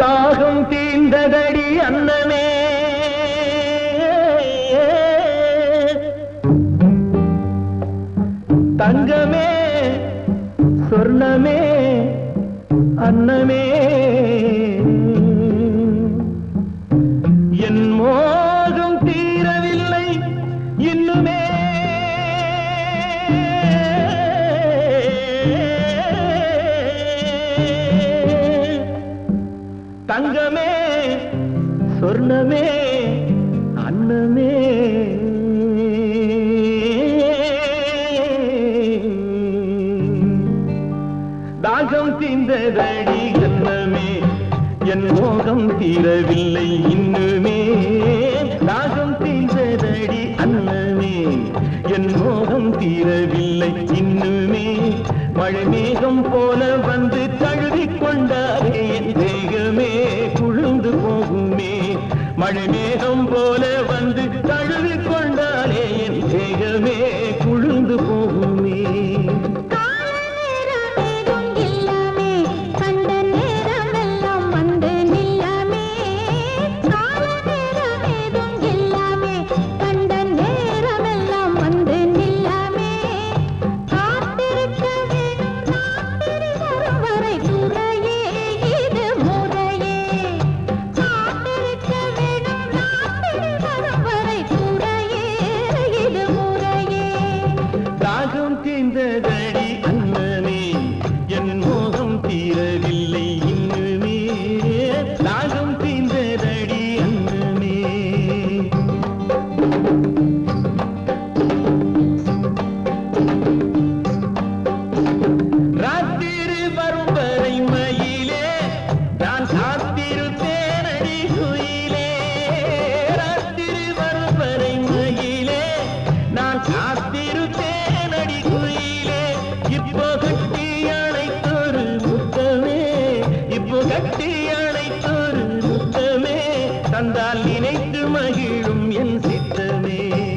தாகம் தீர்ந்ததடி அண்ணனே தங்கமே சொர்ணமே அன்னமே. மனமே தாகம் தீந்ததடி கண்ணமே. என் மோகம் தீரவில்லை இன்னுமே. தாகம் தீர்ந்ததடி அன்னமே. என் மோகம் தீரவில்லை இன்னுமே. மழை மேகம் போல வந்து தழுதி கொண்டாரே என் தேகமே. குழுந்து போகுமே. மழை நினைத்து மகிழும் என் சித்தமே.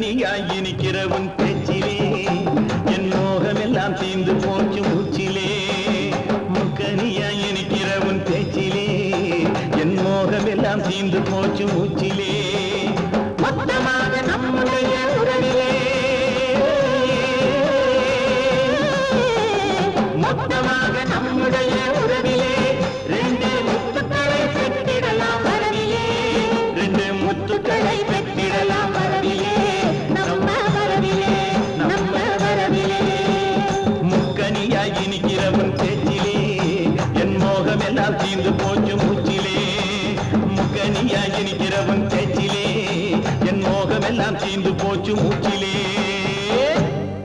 கனியாய் இனிக்கிறவன் பேச்சிலே என் மோகமெல்லாம் தீந்து போச்சு மூச்சிலே. முக்கனியாய் இனிக்கிறவன் பேச்சிலே என் மோகமெல்லாம் தீந்து போச்சு மூச்சிலே. கொஞ்சம் மூச்சிலே முக்கணியாய் இருக்கிறவன் பேச்சிலே என் மோகமெல்லாம் தீந்து போச்சு மூச்சிலே.